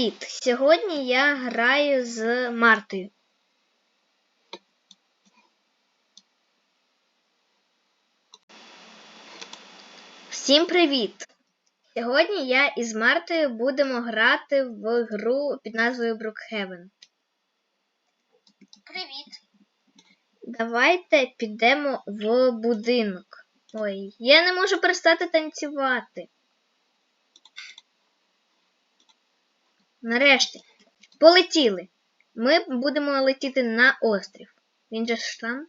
Привіт! Сьогодні я граю з Мартою. Всім привіт! Сьогодні я із Мартою будемо грати в гру під назвою Brookhaven. Привіт. Давайте підемо в будинок. Ой, я не можу перестати танцювати. Нарешті. Полетіли. Ми будемо летіти на острів. Він же ж там?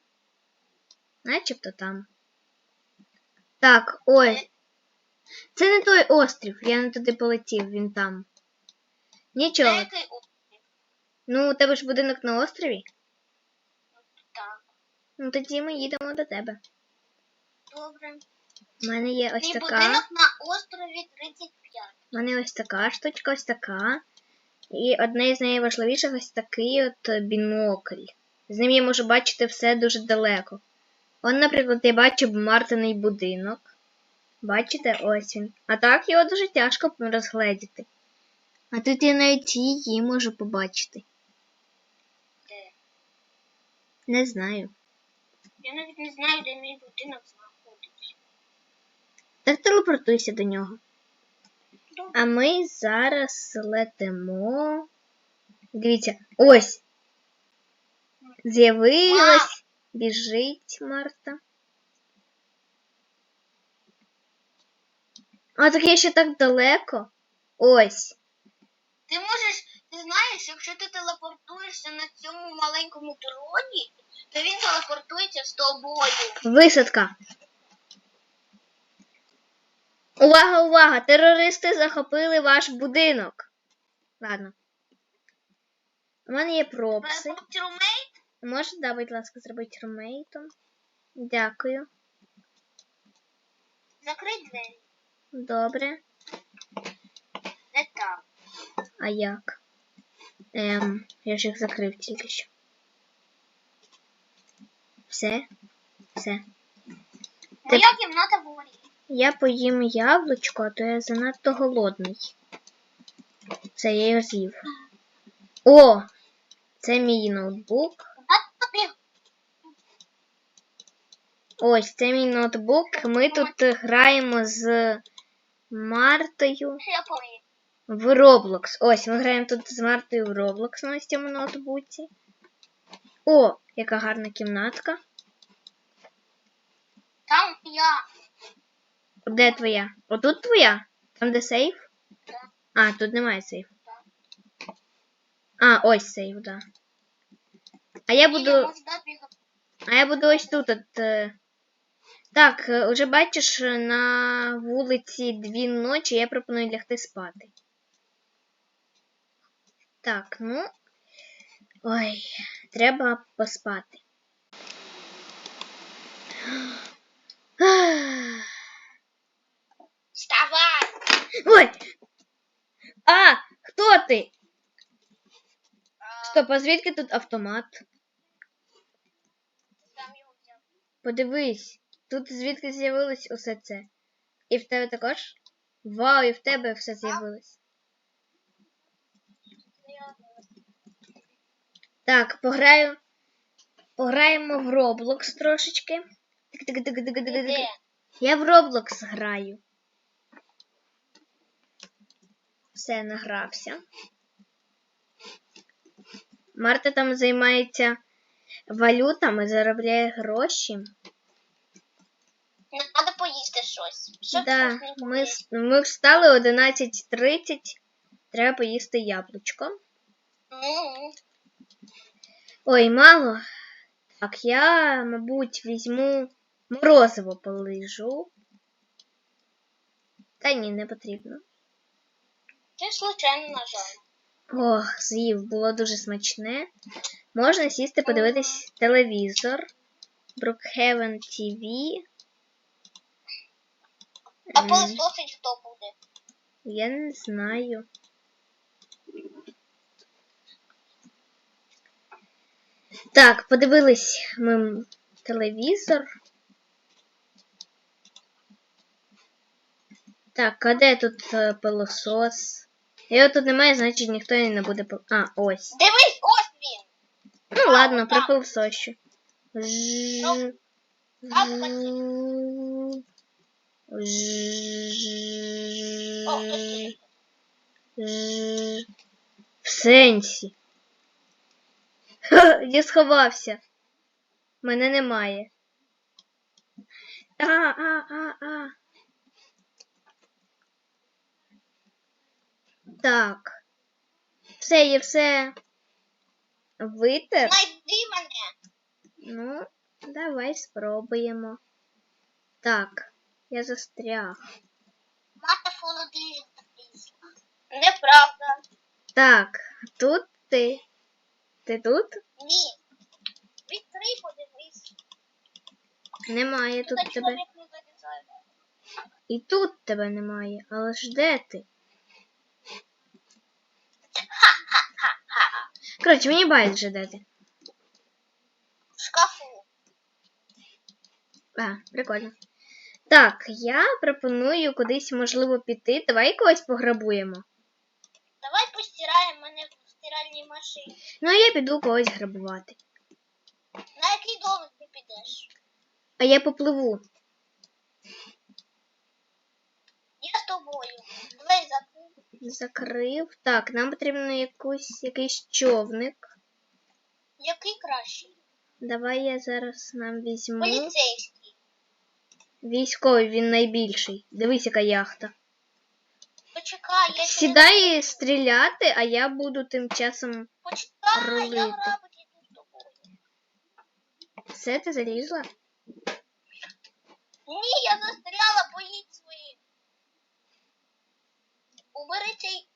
Начебто там. Так, ой. Це не той острів. Я не туди полетів, він там. Нічого. У- Ну, у тебе ж будинок на острові? Так. Ну тоді ми їдемо до тебе. Добре. У мене є ось Мій така. будинок на острові 35. У мене ось така штучка, ось така. І одне з найважливіших ось такий от бінокль. З ним я можу бачити все дуже далеко. Он, наприклад, я бачу Мартиний будинок. Бачите, ось він. А так його дуже тяжко розгледіти. А тут я навіть її можу побачити. Де? Не знаю. Я навіть не знаю, де мій будинок знаходиться. Так телепортуйся до нього. А ми зараз летимо. Дивіться, ось. З'явилась. Біжить Марта. А так я ще так далеко. Ось. Ти можеш, ти знаєш, якщо ти телепортуєшся на цьому маленькому дроні, то він телепортується з тобою. Висадка. Увага, увага! Терористи захопили ваш будинок. Ладно. У мене є пропси. Можете, да, будь ласка, зробити румейтом. Дякую. Закрий двері. Добре. Не там. А як? Ем, я ж їх закрив тільки що. Все? Все. Моя кімната вгорі. Я поїм яблучко, а то я занадто голодний. Все, я його з'їв. О! Це мій ноутбук. Ось це мій ноутбук. Ми тут граємо з Мартою в Roblox. Ось, ми граємо тут з Мартою в Roblox на цьому ноутбуці. О, яка гарна кімнатка. Там я. Де твоя? Отут твоя? Там де сейф? А, тут немає сейфу. А, ось сейф, да. А я буду. А я буду ось тут. От, е. Так, е, уже бачиш на вулиці дві ночі, я пропоную лягти спати. Так, ну. Ой, треба поспати. Вставай! Ой! А! Хто ти? А, Стоп, а звідки тут автомат? Подивись, тут звідки з'явилось усе це. І в тебе також? Вау, і в тебе все з'явилось. Так, пограю. Пограємо в Roblox трошечки. Я в Roblox граю. Все, награвся. Марта там займається валютами, заробляє гроші. Треба поїсти щось. Що Да, ми, ми встали 11.30. Треба поїсти яблучко. М, Ой, мало. Так, я, мабуть, візьму морозиво полижу. Та ні, не потрібно. Ти случайно нажав. Ох, з'їв, було дуже смачне. Можна сісти подивитись телевізор. Brookhaven TV. А пилососить хто буде? Я не знаю. Так, подивились ми телевізор. Так, а де тут е, пилосос? Його тут немає, значить ніхто і не буде. по- А, ось. Дивись, ось він. Ну ладно, пропив сощу. Ж- Ну, Ж- Ж-. Ж- В сенсі. Я сховався. Мене немає. А, а, а, а. Так. Все, є все. Витер. Знайди мене. Ну, давай спробуємо. Так, я застряг. Мати холодильник. Неправда. Так, тут ти. Ти тут? Ні. Відкрий, подивись. Немає тут тебе. І тут тебе немає. Але ж де ти? Коротше, мені байдуже де ти. В шкафу. А, прикольно. Так, я пропоную кудись, можливо, піти. Давай когось пограбуємо. Давай постираємо мене в стиральній машині. Ну, а я піду когось грабувати. На який домик ти підеш? А я попливу. Я з тобою. Двері закрий. Закрив. Так, нам потрібно якусь, якийсь човник. Який кращий? Давай я зараз нам візьму. Поліцейський. Військовий, він найбільший. Дивись, яка яхта. Почекай, я ще не- Сідай стріляти, а я буду тим часом. Почекай, рулити. я грабить іду з тобою. Все, ти залізла? Ні, я застряла, поїдь. Убери цей.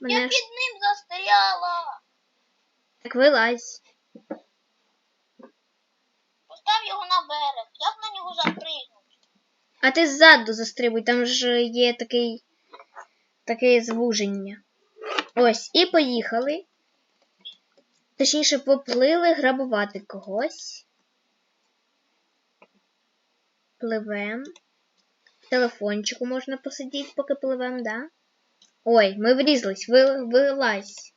Я Мене ж... під ним застряла. Так вилазь. Постав його на берег. Як на нього запригнути? А ти ззаду застрибуй, там ж є такий. таке звуження. Ось, і поїхали. Точніше, поплили грабувати когось. Пливем. Телефончику можна посидіти, поки пливем, да? Ой, ми врізались, ви, вилазь.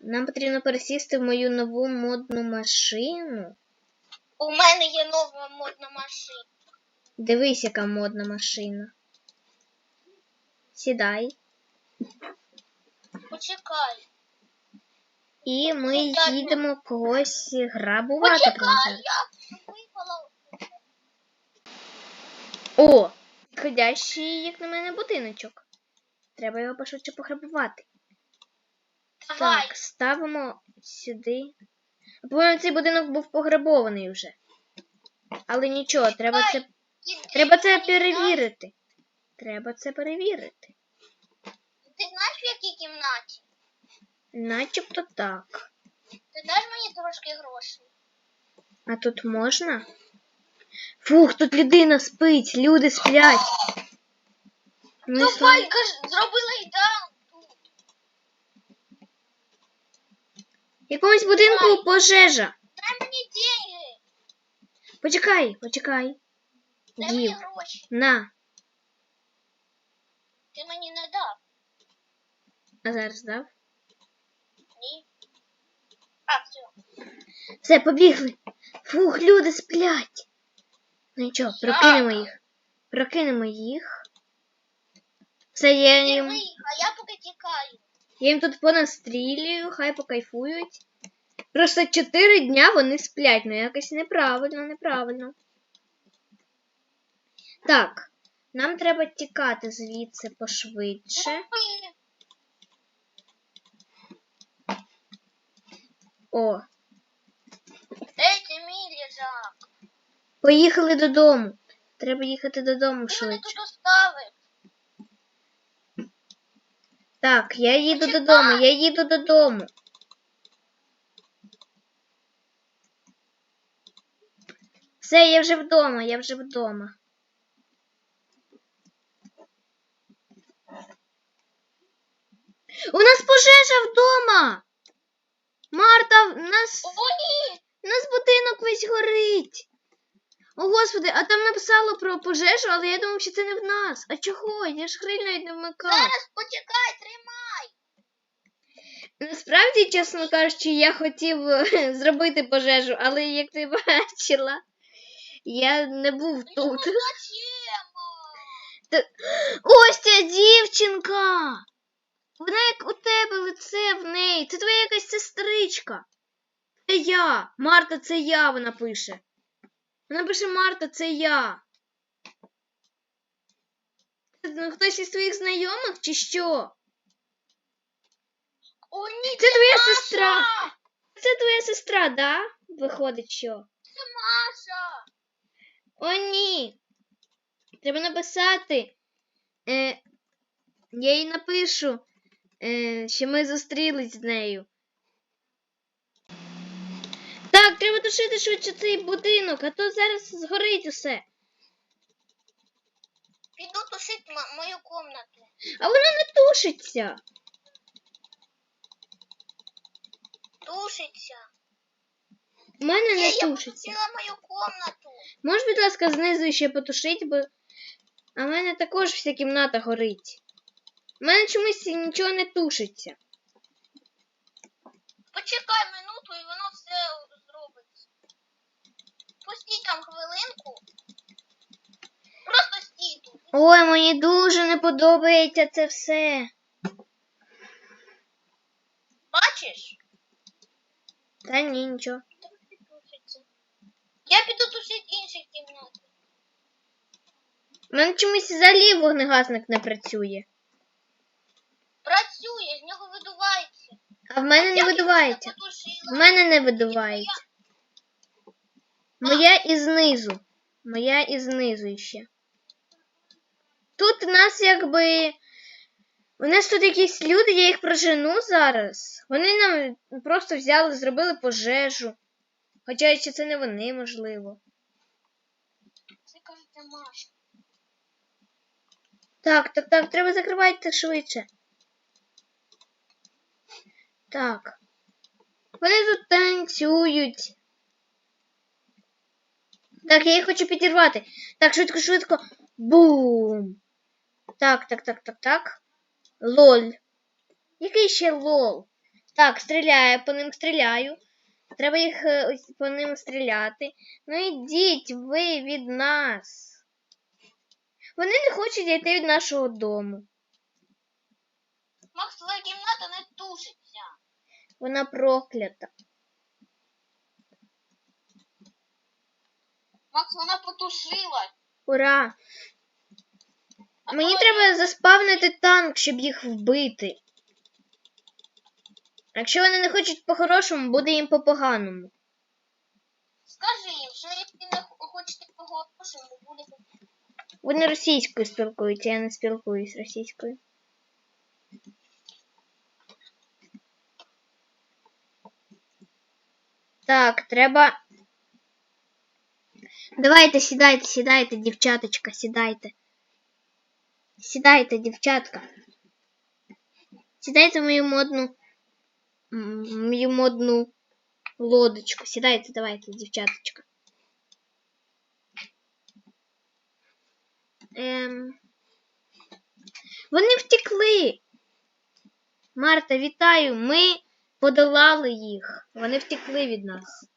Нам потрібно пересісти в мою нову модну машину. У мене є нова модна машина. Дивись, яка модна машина. Сідай. Почекай. І ми їдемо когось грабувати Почекай, я випала. О! Підходящий, як на мене, будиночок. Треба його пошвидше пограбувати. Давай. Так, ставимо сюди. По-моєму, цей будинок був пограбований вже. Але нічого, треба це, треба це перевірити. Треба це перевірити. Ти знаєш, в якій кімнаті? Начебто так. Ти даш мені трошки грошей? А тут можна? Фух, тут людина спить, люди сплять. Ну, слухай. Валька ж зробила ідеал тут. В якомусь будинку пожежа. Дай мені деньги. Почекай, почекай. Дай мені Дів, гроші. на. Ти мені не дав. А зараз дав. Ні. А, все. Все, побігли. Фух, люди сплять. Ну нічого, прокинемо їх. Прокинемо їх. Все, я їм, а я поки тікаю. я їм тут понастрілюю, хай покайфують. Просто чотири дня вони сплять, ну якось неправильно, неправильно. Так, нам треба тікати звідси пошвидше. О, Ей, ти мій лежак. Поїхали додому. Треба їхати додому Ти мене швидше. тут оставив. Так, я їду Почекай. додому, я їду додому. Все, я вже вдома, я вже вдома. У нас пожежа вдома. Марта, в нас, О, ні! у нас будинок весь горить. О, господи, а там написало про пожежу, але я думав, що це не в нас. А чого? Я ж гриль навіть не вмикав. Зараз почекай, тримай. Насправді, чесно кажучи, я хотів е, зробити пожежу, але як ти бачила, я не був Ну, тут. зачем? Ось ця дівчинка! Вона як у тебе лице в неї. Це твоя якась сестричка. Це я. Марта, це я, вона пише. Вона пише Марта, це я. Це ну, хтось із твоїх знайомих чи що? О, ні, Це твоя Маша! сестра. Це твоя сестра, да? Виходить, що? Це Маша. О, ні. Треба написати. Е, я їй напишу, е, що ми зустрілись з нею. Так, треба тушити швидше цей будинок, а то зараз згорить усе. Піду тушити мою комнату. А воно не тушиться. Тушиться. У мене не Я, я тушиться. потушила мою комнату. Можеш, будь ласка, знизу ще потушити, бо. А в мене також вся кімната горить. У мене чомусь нічого не тушиться. Почекай минуту і воно все. Пустіть там хвилинку. Просто стій тут. Ой, мені дуже не подобається це все. Бачиш? Та ні, нічого. Я піду тушити інші кімнати. У мене чомусь взагалі вогнегасник не працює. Працює, з нього видувається. А в мене не Я видувається. потушила. В мене не видувається. Моя і знизу. Моя і знизу ще. Тут у нас якби. У нас тут якісь люди, я їх прожену зараз. Вони нам просто взяли, зробили пожежу. Хоча ще це не вони, можливо. Це кажеться Маша. Так, так, так, треба закривати швидше. Так. Вони тут танцюють. Так, я їх хочу підірвати. Так, швидко, швидко. Бум. Так, так, так, так, так. Лоль. Який ще лол? Так, стріляю, по ним стріляю. Треба їх е, ось по ним стріляти. Ну йдіть ви від нас. Вони не хочуть йти від нашого дому. Макс, твоя кімната не тушиться. Вона проклята. Макс, вона потушила. Ура! А Мені коли- треба заспавнити танк, щоб їх вбити. Якщо вони не хочуть по-хорошому, буде їм по-поганому. Скажи їм, що якщо не хочете по-хорошому, буде по- Вони російською спілкуються, я не спілкуюсь російською. Так, треба. Давайте, сідайте, сідайте, дівчаточка, сідайте. Сідайте, дівчатка. Сідайте в мою модну. Мою модну лодочку. Сідайте, давайте, дівчаточка. Ем... Вони втекли. Марта, вітаю. Ми подолали їх. Вони втекли від нас.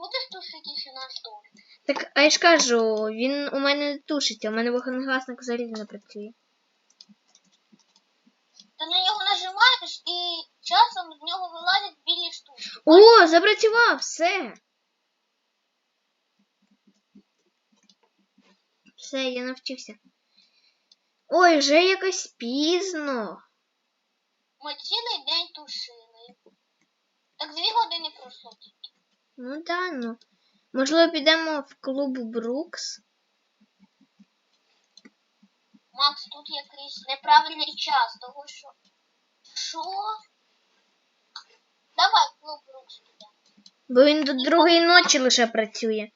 Будеш тушити ще наш дом? Так, а я ж кажу, він у мене не тушиться, у мене вогнегасник взагалі не працює. Ти на нього нажимаєш і часом з нього вилазять білі штуки. О, запрацював, все. Все, я навчився. Ой, вже якось пізно. Ми цілий день тушили. Так дві години пройшло. Ну да, ну. Можливо, підемо в клуб Брукс. Макс, тут якийсь неправильний час, того що. Що? Давай клуб рук сюди. Бо він до другої ночі лише працює.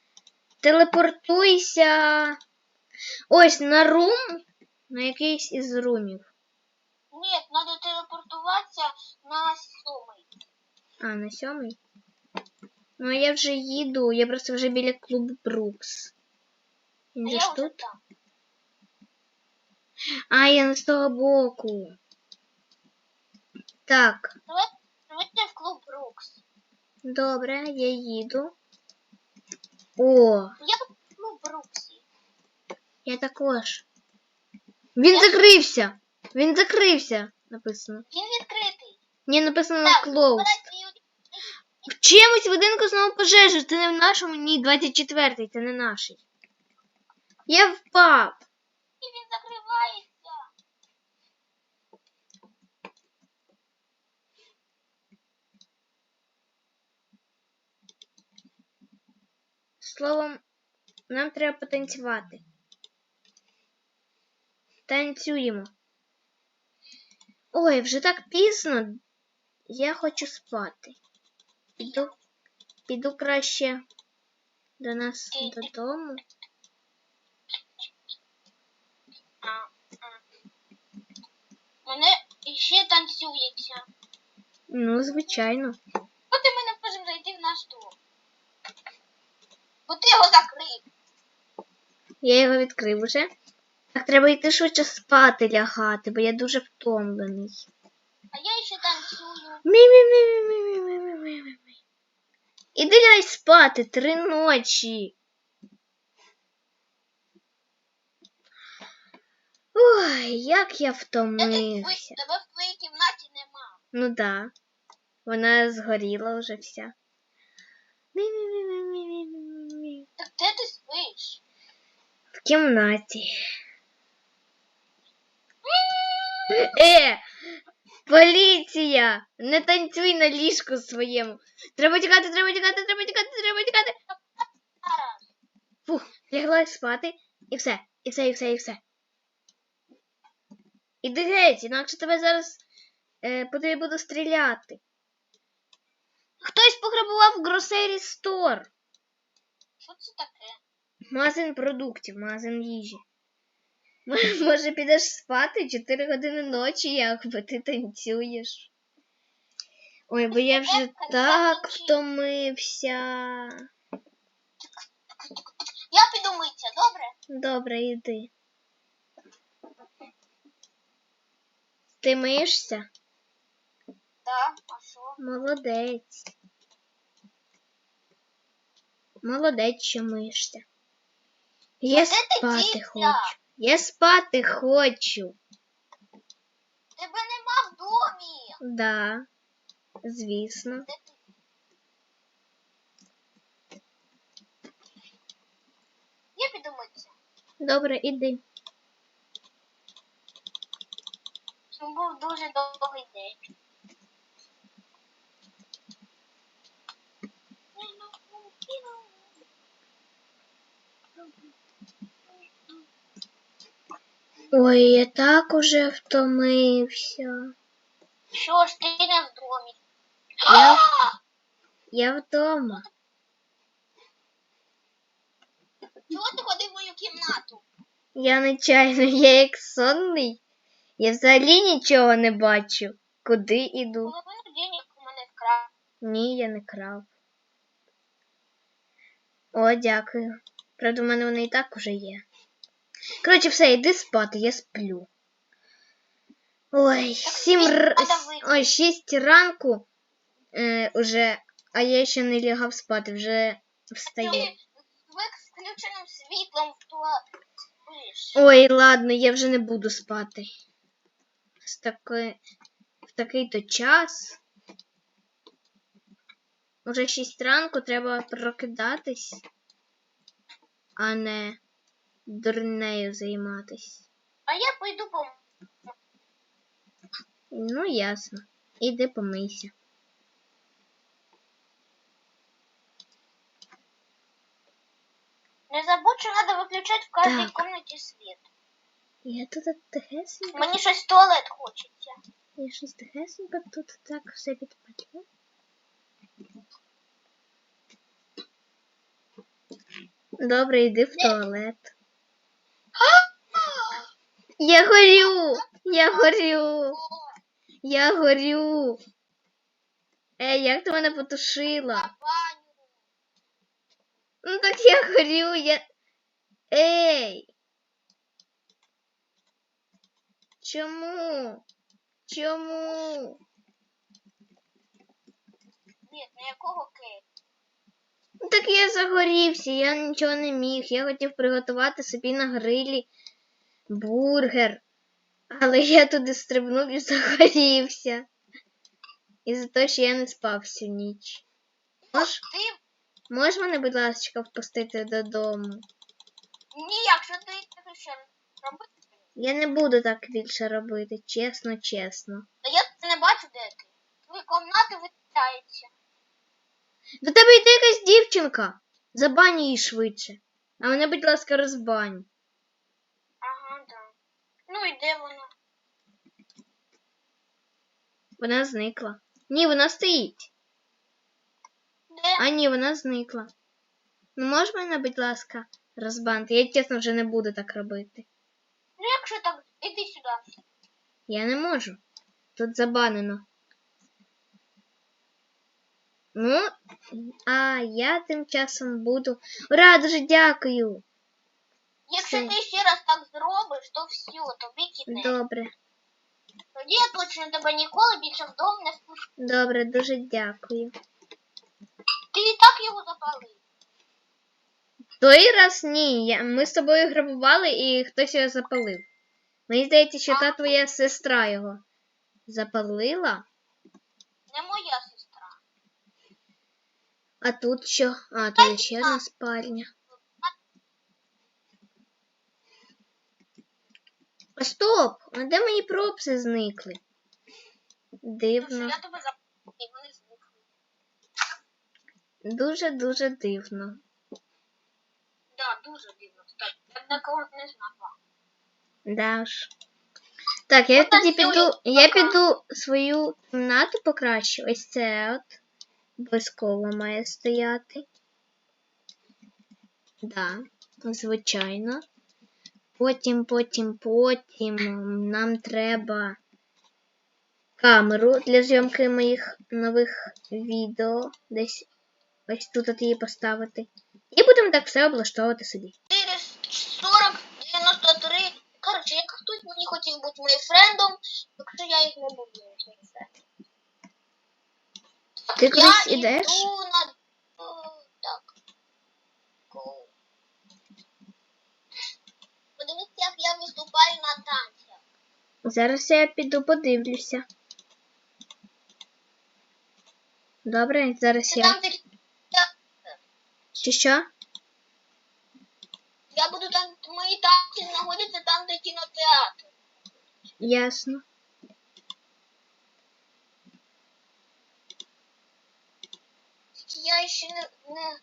Телепортуйся. Ось на рум, на якийсь із румів. Ні, треба телепортуватися на сьомий. А, на сьомий. Ну я вже їду, я просто вже біля клубу Брукс. Він А же я ж вже тут? там. А, я не з того боку. Так, Давайте в клуб Брукс. добре, я їду. О, Я в клуб Бруксі. я також. Він закрився! Він закрився, написано. Він відкритий. Ні, написано Так, closed. Чимось будинку знову пожежа. Це не в нашому, ні, 24-й, це не наш. Я впав. І він закривається. Словом, нам треба потанцювати. Танцюємо. Ой, вже так пізно. Я хочу спати. Піду, піду краще до нас додому. А, а. Мене ще танцюється. Ну, звичайно. От і ми не можемо зайти в наш дом. Бо ти його закрив. Я його відкрив уже. Так треба йти швидше спати лягати, бо я дуже втомлений. А я ще танцюю. Мі-мі-мі-мі-мі-мі-мі-мі. Іди лягай спати три ночі. Ой, як я втомився. тебе в твоїй кімнаті нема. Ну да. Вона згоріла вже вся. Так де ти спиш? В кімнаті. Е! Поліція! Не танцюй на ліжку своєму. Треба тікати, треба тікати, треба тікати, треба тікати. Фух, лягла спати і все, і все, і все, і все. Іди геть, інакше тебе зараз е, по тобі буду стріляти. Хтось пограбував Grocery Store. Що це таке? Магазин продуктів, магазин їжі. Може, підеш спати 4 години ночі, як бо ти танцюєш. Ой, бо я вже так втомився. Я піду митися, добре? Добре, йди. Ти миєшся? Так, а що? Молодець. Молодець, що миєшся. Я А спати хочу. Я спати хочу. Тебе нема в домі. Да, звісно. Я піду митися. Добре, іди. Це був дуже довгий день. Ой, я так уже втомився. Що ж ти не в домі? Я, я вдома. Чого ти ходив в мою кімнату? Я нечайно, я як сонний. Я взагалі нічого не бачу. Куди іду? Половину денег у мене вкрав. Ні, я не крав. О, дякую. Правда, в мене вони і так уже є. Коротше, все, йди спати, я сплю. Ой, сім р... Ой, шість ранку е, уже, а я ще не лягав спати, вже встаю. З виключеним світлом в туалет. Ой, ладно, я вже не буду спати. З таки... В такий-то час. Уже шість ранку треба прокидатись, а не дурнею займатись. А я пойду по Ну, ясно. Іди помийся. Не забудь, що треба виключати в кожній Так. кімнаті світ. Я тут тихесенько, Мені щось в туалет хочеться. я щось тихесенько тут так все відпалю. Добре, йди в туалет. Я горю! Я горю! Я горю! Ей, як ти мене потушила? Ну так я горю, я. Ей! Чому? Чому? Ні, на якого? Ну так я загорівся, я нічого не міг. Я хотів приготувати собі на грилі бургер. Але я туди стрибнув і загорівся. І за те, що я не спав всю ніч. Мож, Ти можеш мене, будь ласка, впустити додому? ні, якщо ти ще робити. Я не буду так більше робити, чесно, чесно. Та я не бачу, де ти. Твої кімнати витяються. До тебе йде якась дівчинка. Забань її швидше. А мене, будь ласка, розбань. Ну і де вона? Вона зникла. Ні, вона стоїть. Де? А ні, вона зникла. Ну можеш мене, будь ласка, розбанити? Я чесно вже не буду так робити. Ну якщо так, іди сюди. Я не можу. Тут забанено. Ну, а я тим часом буду. Ура, дуже дякую. Якщо ти ще раз так зробиш, то все, тобі кінець. Добре, Тоді я точно тебе ніколи більше в дом не спущу. добре, дуже дякую. Ти і так його запалив. Той раз ні. Я, ми з тобою грабували і хтось його запалив. Мені здається, що та твоя сестра його запалила. Не моя сестра. А тут що? А, тут ще одна спальня. А стоп! А де мої пропси зникли? Дивно. я тебе і вони зникли. Дуже-дуже дивно. Да, дуже дивно. Так, я такого не знала. Да ж. Так, я тоді піду. Я піду свою кімнату покращу. Ось це от. Обов'язково має стояти. Да, звичайно. Потім, потім, потім нам треба камеру для зйомки моїх нових відео. Десь ось тут от її поставити. І будемо так все облаштовувати собі. 4, 40, 93. Коротше, як хтось мені хотів бути моїм френдом, якщо я їх не буду. Ти кудись я ідеш? йду на... О, так. Go. Як я виступаю на танцях. Зараз я піду подивлюся. Добре, зараз Це я. там. Я, Чи що? я буду там... Мої танці знаходяться там, де кінотеатр. Ясно. Я ще не, не,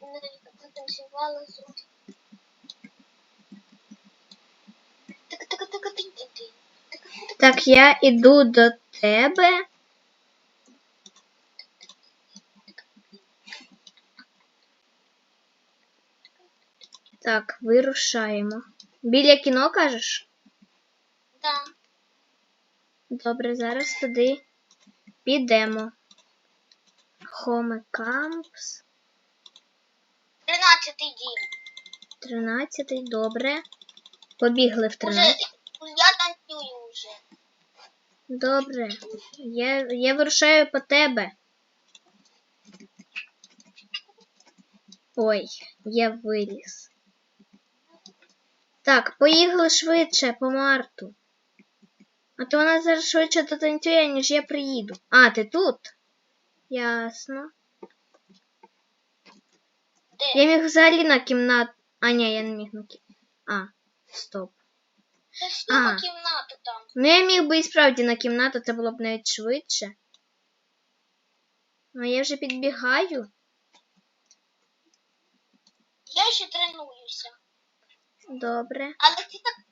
не потанцювала з так, так, так, так, так. Так, я іду до тебе. Так, вирушаємо. Біля кіно кажеш? Да. Добре, зараз туди підемо. Home Camps. 13 дім. 13, добре. Побігли в 13. Я танцюю вже. Добре. Я, я вирушаю по тебе. Ой, я виліз. Так, поїхали швидше по Марту. А то вона зараз швидше дотанцює, ніж я приїду. А, ти тут? Ясно. Де? Я міг взагалі на кімнату. А, ні, я не міг на кімнату. А, стоп. Це ж А. кімната там. Ну, я міг би і справді на кімнату, це було б навіть швидше. А я вже підбігаю. Я ще тренуюся. Добре. Але ти так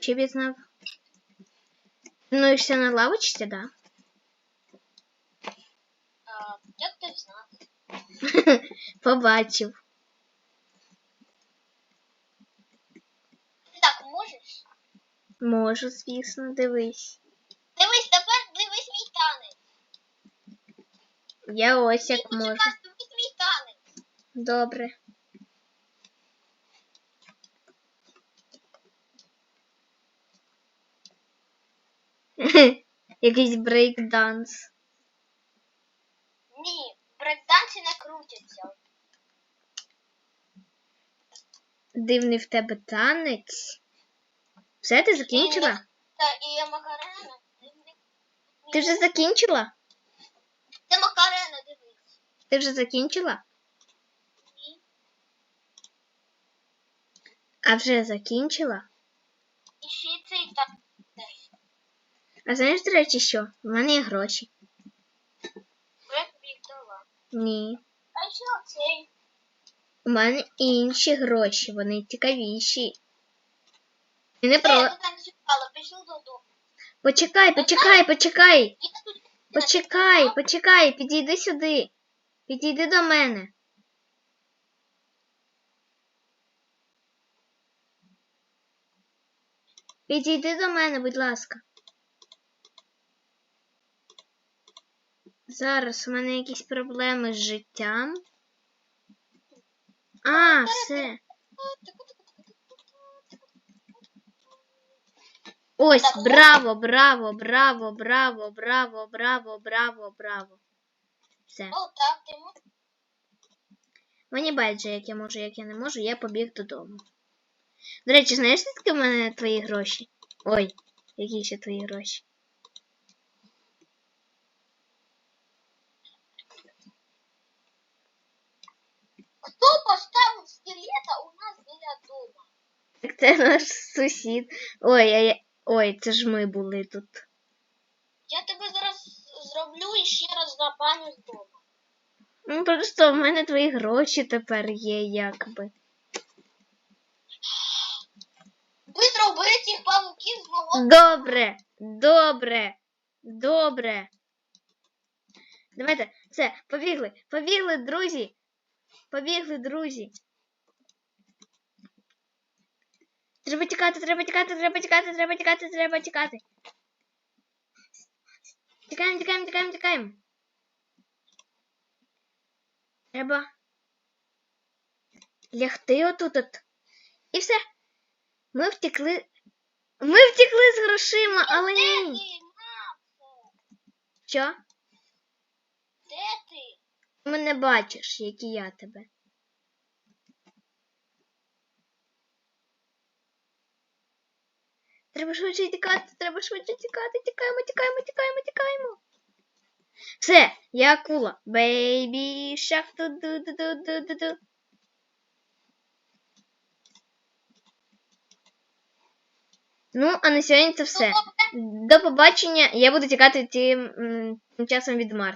Чи б я знав? Тренуєшся на лавочці, да? а, як ти знав? Побачив. Ти так можеш? Можу, звісно, дивись. Дивись, тепер дивись мій танець. Я ось як Почекай, можу. тобі твій танець. Добре. Якийсь брейк-данс. Ні, брейкданси не крутяться. Дивний в тебе танець. Все, ти закінчила? Та і Макарена. Ти вже закінчила? Це Макарена, дивись. Ти вже закінчила? Ні. А вже закінчила? І ще цей танець. А знаєш, до речі, що? В мене є гроші. Я тобі їх дала. Ні. А що цей? У мене інші гроші, вони цікавіші. І не про. я танцювала, пішов додому. Почекай, почекай, почекай. Почекай, почекай, підійди сюди. Підійди до мене. Підійди до мене, будь ласка. Зараз у мене якісь проблеми з життям. А, все. Ось, браво, браво, браво, браво, браво, браво, браво, браво. Все. Мені байдуже, як я можу, як я не можу, я побіг додому. До речі, знаєш, звідки в мене твої гроші? Ой, які ще твої гроші? Хто поставив скелета у нас біля дома? Так це наш сусід. Ой, а я... Ой, це ж ми були тут. Я тебе зараз зроблю і ще раз забаню з дома. Ну просто в мене твої гроші тепер є, якби. Быстро убери цих павуків з мого. Добре, добре, добре. Давайте, все, побігли, побігли, друзі. Побігли, друзі. Треба тікати, треба тікати, треба тікати, треба тікати, треба тікати. Тікаємо, тікаємо, тікаємо, тікаємо. Треба лягти отут. От. І все. Ми втекли. Ми втекли з грошима, але ні. Що? Мене бачиш, як і я тебе. Треба швидше тікати, треба швидше тікати, тікаємо, тікаємо, тікаємо, тікаємо. Все, я акула. Бейбі шах ту ду ду ду ду ду ду Ну, а на сьогодні це все. До побачення. Я буду тікати тим часом від Марти.